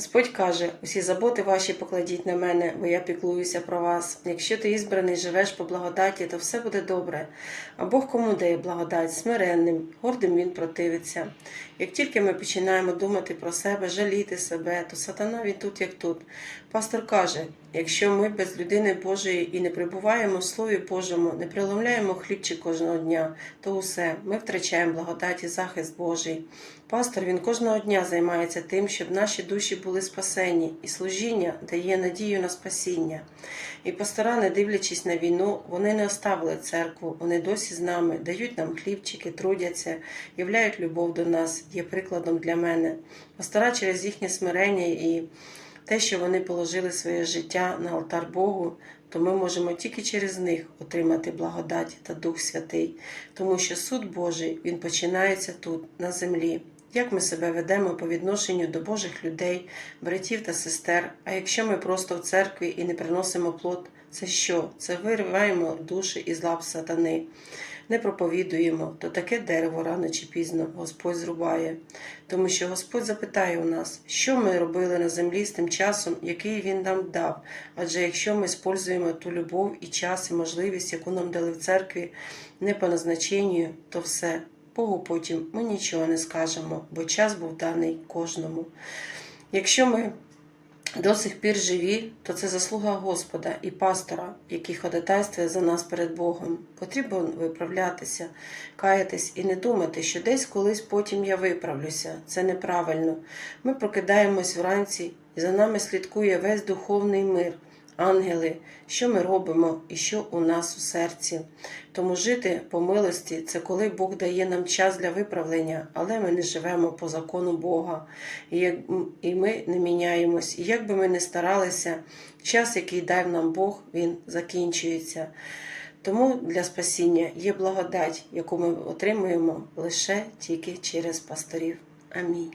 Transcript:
Господь каже: усі заботи ваші покладіть на мене, бо я піклуюся про вас. Якщо ти ізбраний, живеш по благодаті, то все буде добре. А Бог кому дає благодать, смиренним, гордим він противиться. Як тільки ми починаємо думати про себе, жаліти себе, то сатана він тут, як тут. Пастор каже: якщо ми без людини Божої і не прибуваємо в Слові Божому, не приломляємо хлібчик кожного дня, то усе, ми втрачаємо благодать і захист Божий. Пастор він кожного дня займається тим, щоб наші душі були спасені, і служіння дає надію на спасіння. І пастора, дивлячись на війну, вони не оставили церкву, вони досі з нами, дають нам хлібчики, трудяться, являють любов до нас, є прикладом для мене. Пастора через їхнє смирення і те, що вони положили своє життя на алтар Богу, то ми можемо тільки через них отримати благодать та Дух Святий, тому що суд Божий він починається тут, на землі. Як ми себе ведемо по відношенню до Божих людей, братів та сестер? А якщо ми просто в церкві і не приносимо плод, це що? Це вириваємо душі із лап сатани, не проповідуємо, то таке дерево рано чи пізно Господь зрубає. Тому що Господь запитає у нас, що ми робили на землі з тим часом, який Він нам дав. Адже якщо ми спользуємо ту любов і час, і можливість, яку нам дали в церкві, не по назначенню, то все. Богу потім ми нічого не скажемо, бо час був даний кожному. Якщо ми до сих пір живі, то це заслуга Господа і пастора, який ходатайствує за нас перед Богом. Потрібно виправлятися, каятись і не думати, що десь колись потім я виправлюся. Це неправильно. Ми прокидаємось вранці, і за нами слідкує весь духовний мир. Ангели, що ми робимо і що у нас у серці. Тому жити по милості це коли Бог дає нам час для виправлення, але ми не живемо по закону Бога. І, ми не міняємось. І як би ми не старалися, час, який дав нам Бог, він закінчується. Тому для спасіння є благодать, яку ми отримуємо лише тільки через пасторів. Амінь.